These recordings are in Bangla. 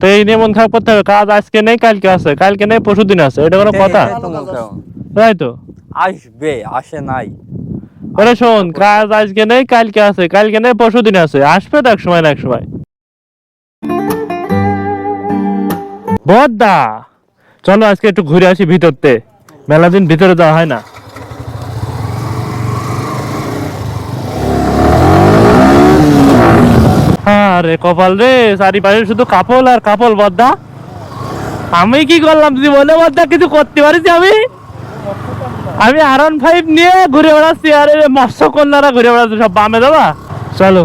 তো এই নিয়ে মন খারাপ করতে হবে। কাজ আজকে নেই কালকে আছে। কালকে নেই পরশু দিন আছে। এটা কোনো কথা। তাই তো? আসবে আসে নাই। ওরে শোন কাজ আজকে নেই কালকে আছে। কালকে নেই পরশু দিন আছে। আসবে তো এক সময় না এক সময়। বদ্দা! চলো আজকে একটু ঘুরে আসি ভিতরতে। মেলা দিন ভিতরে যাওয়া হয় না। আরে কপাল রে, চারিপাশে শুধু কাপল আর কাপল, বদ্দা। আমি কি করলাম? জীবনে বদ্দা, কিছু করতে পারিস আমি? আমি আর ফাইভ নিয়ে ঘুরে বেড়াচ্ছি, আরে মৎস্য কন্যারা ঘুরে বেড়াচ্ছে সব বামে দাদা। চলো।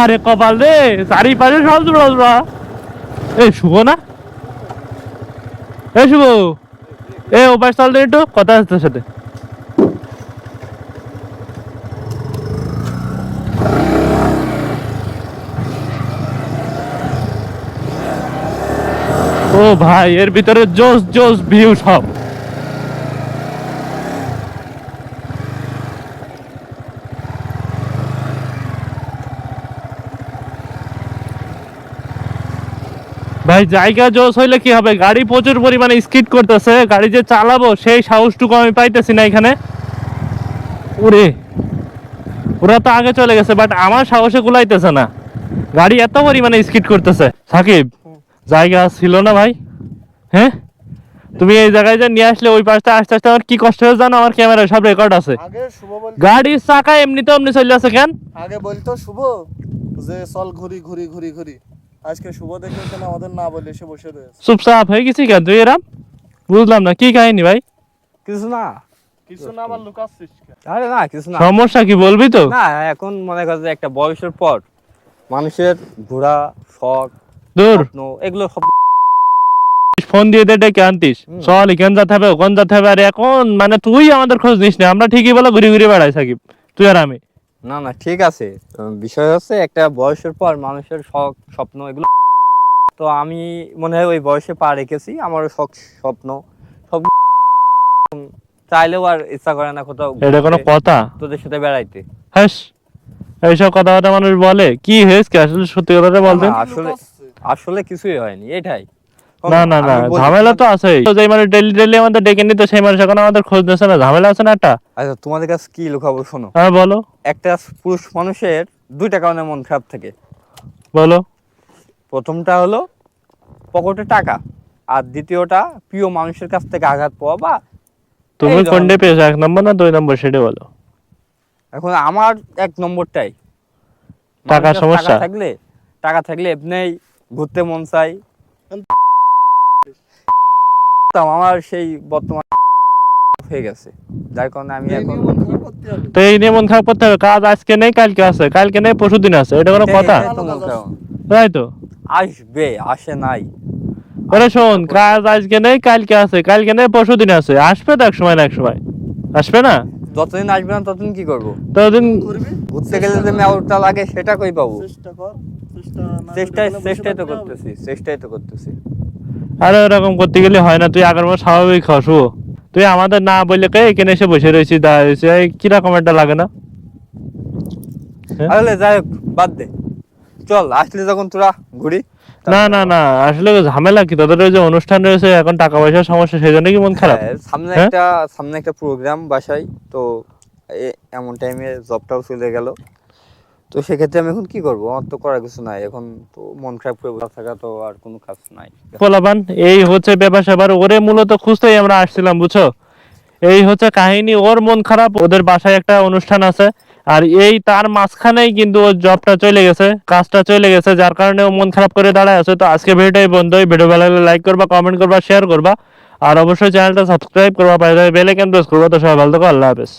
আরে কপাল রে, চারিপাশে সব জোড়া এই শুভ না? এই শুভ। এ পাশ চল একটু কথা আছে তোর সাথে। ও ভাই, এর ভিতরে জোস জোস ভিউ সব। ভাই, জায়গা জোস হইলে কি হবে? গাড়ি প্রচুর পরিমাণে স্কিড করতেছে। গাড়ি যে চালাবো, সেই সাহসটুকু আমি পাইতেছি না এখানে। ওরে, ওরা তো আগে চলে গেছে বাট আমার সাহসে কুলাইতেছে না। গাড়ি এত পরিমাণে স্কিড করতেছে। সাকিব জায়গা ছিল না ভাই। হ্যাঁ? তুমি এই জায়গায় যে নিয়ে আসলে ওই পাশটা আস্তে আস্তে আমার কি কষ্ট হয়ে জানো? আমার ক্যামেরা সব রেকর্ড আছে। গাড়ির চাকা এমনিতে এমনি চলে আছে কেন? আগে বলতো শুভ যে চল ঘুরি ঘুরি ঘুরি ঘুরি। আজকে শুভ দেখে কেন আমাদের না বলে এসে বসে রয়েছে? চুপচাপ হয়ে গেছি কেন তুই এরাম? বুঝলাম না কি কাহিনী ভাই? কিছু না। কিছু না আবার লুকাচ্ছিস আরে না কিছু না। সমস্যা কি বলবি তো? না এখন মনে করো যে একটা বয়সের পর মানুষের ঘোরা শখ দূর। এগুলো সব ফোন দিয়ে দে ডেকে আনতিস। চল এখান যেতে হবে ওখান যেতে হবে। আর এখন মানে তুই আমাদের খোঁজ নিস না। আমরা ঠিকই বলে ঘুরে ঘুরে বেড়াই সাকিব। তুই আর আমি। না না ঠিক আছে। বিষয় হচ্ছে একটা বয়সের পর মানুষের শখ স্বপ্ন এগুলো তো আমি মনে হয় ওই বয়সে পা রেখেছি। আমার শখ স্বপ্ন সব চাইলেও আর ইচ্ছা করে না কোথাও এটা কোনো কথা? তোদের সাথে বেড়াইতে। হ্যাস এইসব কথাবার্তা মানুষ বলে। কি হয়েছে আসলে সত্যি কথাটা বলতে আসলে। আসলে কিছুই হয়নি এটাই। না না না ঝামেলা তো আছে যে মানে ডেলি ডেলি আমাদের ডেকে নিত সেই মানুষ এখন আমাদের খোঁজ নিচ্ছে না। ঝামেলা আছে না একটা? আচ্ছা তোমাদের কাছে কি লুকাবো শোনো। হ্যাঁ বলো। একটা পুরুষ মানুষের দুইটা কারণে মন খারাপ থাকে। বলো। প্রথমটা হলো পকেটে টাকা আর দ্বিতীয়টা প্রিয় মানুষের কাছ থেকে আঘাত পাওয়া বা তুমি কোনটা পেয়েছ এক নম্বর না দুই নম্বর সেটা বলো। এখন আমার এক নম্বরটাই। টাকা সমস্যা? থাকলে টাকা থাকলে এমনিই ঘুরতে মন চাই। আমার সেই বর্তমান হয়ে গেছে। যার কারণে আমি এখন। তো এই নিয়ে মন খারাপ করতে হবে। কাজ আজকে নেই কালকে আছে। কালকে নেই পরশু দিন আছে। এটা কোনো কথা। তাই তো? আসবে আসে নাই। ওরে শোন কাজ আজকে নেই কালকে আছে। কালকে নেই পরশু দিন আছে। আসবে তো এক সময় না এক সময়? আসবে না? যতদিন আসবে না ততদিন কি করব? ততদিন ঘুরতে গেলে যে মেয়রটা লাগে সেটা কই পাবো? চেষ্টা কর। চেষ্টা চেষ্টাই করলে বসে চেষ্টাই তো করতেছি চেষ্টাই তো করতেছি। আরে ওরকম করতে গেলে হয় না তুই আগের মাস স্বাভাবিক হসু তুই আমাদের না বললে কে এখানে এসে বসে রয়েছিস কীরকম একটা লাগে না? হ্যাঁ? আসলে যাই হোক বাদ দে। চল আসলে যখন তোরা ঘুরি না না না আসলে ঝামেলা কি? তোদের ওই যে অনুষ্ঠান রয়েছে এখন টাকা পয়সার সমস্যা সেই জন্য কি মন খারাপ? হ্যাঁ, সামনে হ্যাঁ? একটা সামনে একটা প্রোগ্রাম বাসায় তো এ- এমন টাইমে জবটাও চলে গেল। তো সেক্ষেত্রে আমি এখন কি করব? আমার তো করার কিছু নাই। এখন তো মন খারাপ করে বসে থাকা তো আর কোনো কাজ নাই। পোলাপান, এই হচ্ছে ব্যাপার স্যাপার। ওরে মূলত খুঁজতেই আমরা আসছিলাম, বুঝছ? এই হচ্ছে কাহিনী, ওর মন খারাপ, ওদের বাসায় একটা অনুষ্ঠান আছে। আর এই তার মাঝখানেই কিন্তু ওর জবটা চলে গেছে, কাজটা চলে গেছে, যার কারণে ও মন খারাপ করে দাঁড়ায় আছে। তো আজকে ভিডিওটাই বন্ধ। ভিডিও ভালো লাগলে লাইক করবা কমেন্ট করবা শেয়ার করবা। আর অবশ্যই চ্যানেলটা সাবস্ক্রাইব করবা বেল আইকন প্রেস করবা। তো সবাই ভালো থাকো, আল্লাহ হাফেজ।